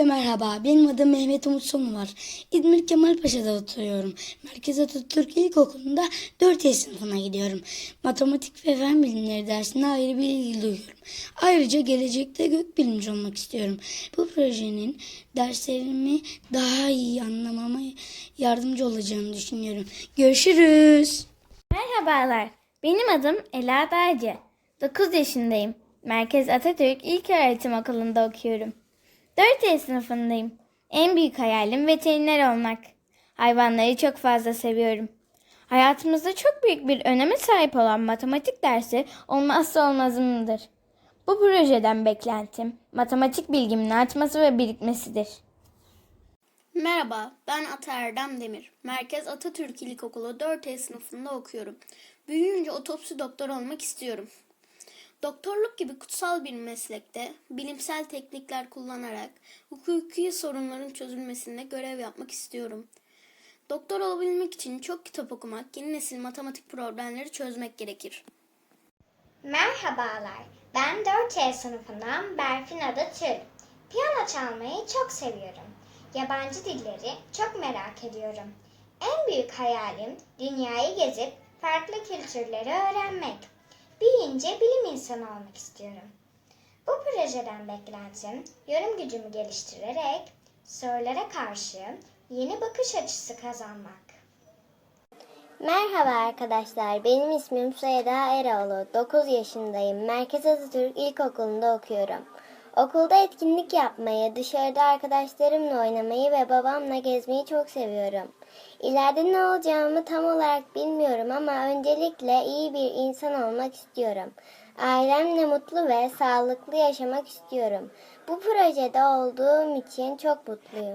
Herkese merhaba. Benim adım Mehmet Umut Sonu var. İzmir Kemalpaşa'da oturuyorum. Merkez Atatürk İlkokulu'nda 4 yaş sınıfına gidiyorum. Matematik ve fen bilimleri dersine ayrı bir ilgi duyuyorum. Ayrıca gelecekte gökbilimci olmak istiyorum. Bu projenin derslerimi daha iyi anlamama yardımcı olacağını düşünüyorum. Görüşürüz. Merhabalar, benim adım Ela Dağcı. 9 yaşındayım. Merkez Atatürk İlköğretim Okulu'nda okuyorum. 4 yaş sınıfındayım. En büyük hayalim veteriner olmak. Hayvanları çok fazla seviyorum. Hayatımızda çok büyük bir öneme sahip olan matematik dersi olmazsa olmazımdır. Bu projeden beklentim matematik bilgimin artması ve birikmesidir. Merhaba, ben Ata Erdem Demir. Merkez Atatürk İlkokulu 4E sınıfında okuyorum. Büyüyünce otopsi doktor olmak istiyorum. Doktorluk gibi kutsal bir meslekte bilimsel teknikler kullanarak hukuki sorunların çözülmesinde görev yapmak istiyorum. Doktor olabilmek için çok kitap okumak, yeni nesil matematik problemleri çözmek gerekir. Merhabalar, ben 4E sınıfından Berfin Ada Tül. Piyano çalmayı çok seviyorum. Yabancı dilleri çok merak ediyorum. En büyük hayalim dünyayı gezip farklı kültürleri öğrenmek. Büyüyünce bilim insanı olmak istiyorum. Bu projeden beklentim yorum gücümü geliştirerek sorulara karşı yeni bakış açısı kazanmak. Merhaba arkadaşlar, benim ismim Süheyda Eroğlu. 9 yaşındayım. Merkez Atatürk İlkokulu'nda okuyorum. Okulda etkinlik yapmayı, dışarıda arkadaşlarımla oynamayı ve babamla gezmeyi çok seviyorum. İleride ne olacağımı tam olarak bilmiyorum ama öncelikle iyi bir insan olmak istiyorum. Ailemle mutlu ve sağlıklı yaşamak istiyorum. Bu projede olduğum için çok mutluyum.